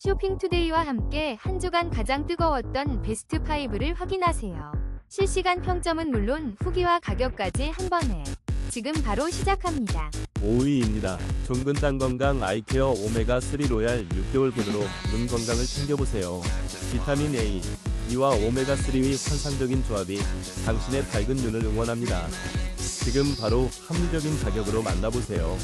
쇼핑투데이와 함께 한 주간 가장 뜨거웠던 베스트 5를 확인하세요. 실시간 평점은 물론 후기와 가격까지 한 번에 지금 바로 시작합니다. 5위입니다. 종근 땅 건강 아이케어 오메가 3 로얄 6개월분으로 눈 건강을 챙겨보세요. 비타민 A, E와 오메가 3의 환상적인 조합이 당신의 밝은 눈을 응원합니다. 지금 바로 합리적인 가격으로 만나보세요.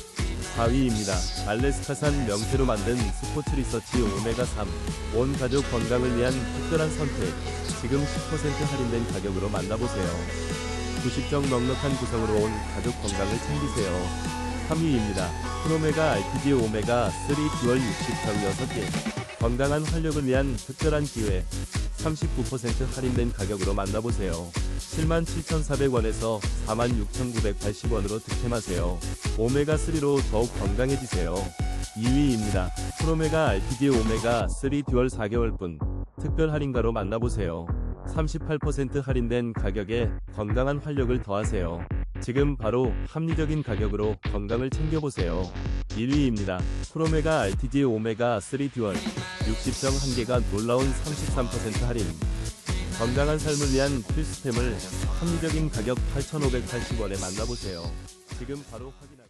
4위입니다. 알래스카산 명태로 만든 스포츠 리서치 오메가3. 온 가족 건강을 위한 특별한 선택. 지금 10% 할인된 가격으로 만나보세요. 90정 넉넉한 구성으로 온 가족 건강을 챙기세요. 3위입니다. 프로메가 RPG 오메가 3 듀얼 60정 6개. 건강한 활력을 위한 특별한 기회. 39% 할인된 가격으로 만나보세요. 77,400원에서 46,980원으로 득템하세요. 오메가3로 더욱 건강해지세요. 2위입니다. 프로메가 RPG 오메가 3 듀얼 4개월분. 특별 할인가로 만나보세요. 38% 할인된 가격에 건강한 활력을 더하세요. 지금 바로 합리적인 가격으로 건강을 챙겨보세요. 1위입니다. 프로메가 RTG 오메가 3 듀얼 60정 1개가 놀라운 33% 할인. 건강한 삶을 위한 필수템을 합리적인 가격 8,580원에 만나보세요. 지금 바로 확인하